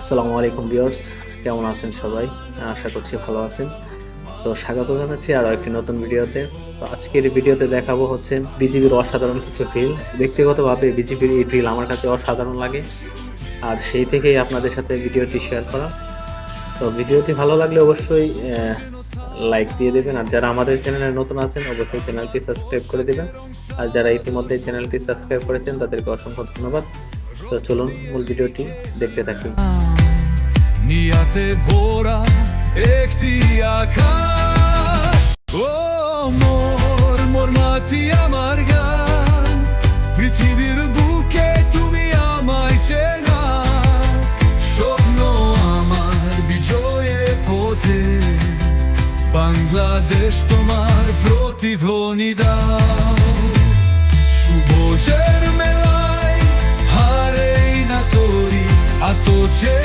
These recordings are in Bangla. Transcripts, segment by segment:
আসসালামু আলাইকুম, ভিউয়ার্স। কেমন আছেন সবাই? আশা করছি ভালো আছেন। তো স্বাগত জানাচ্ছি আরও একটি নতুন ভিডিওতে। তো আজকের ভিডিওতে দেখাবো হচ্ছে বিজিবির অসাধারণ কিছু ফিল। ব্যক্তিগতভাবে বিজিবির এই ফিল আমার কাছে অসাধারণ লাগে। আর সেই থেকেই আপনাদের সাথে ভিডিওটি শেয়ার করা। তো ভিডিওটি ভালো লাগলে অবশ্যই লাইক দিয়ে দেবেন। আর যারা আমাদের চ্যানেলে নতুন আছেন, অবশ্যই চ্যানেলটি সাবস্ক্রাইব করে দেবেন। আর যারা ইতিমধ্যে চ্যানেলটি সাবস্ক্রাইব করেছেন, তাদেরকে অসংখ্য ধন্যবাদ। তো চলুন মূল ভিডিওটি দেখতে থাকি। নিয়াতে একটি আকাশ। ও মোর মোর মাটি আমার গান। পৃথিবীর বুকে তুমি আমায় চেনা। স্বপ্ন আমার বিজয়ে পথে। বাংলাদেশ তোমার প্রতিধ্বনি দাও। সবুজের মেলায়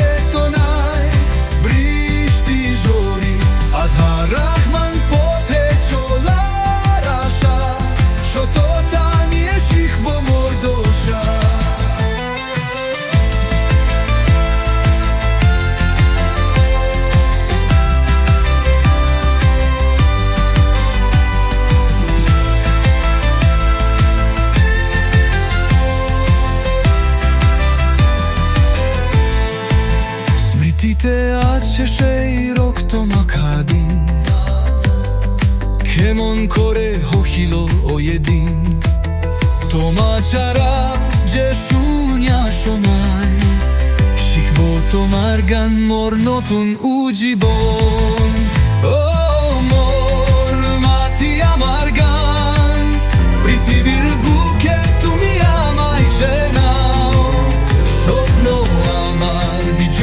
Betonai, briști jori স্মৃতিতে আছে সেই রক্ত মাখা দিন। কেমন করে হহিল ওই দিন তোমা ছাড়া যে শুনিয়া সময় শিখব তোমার গান মোর নতুন উজীবন। ও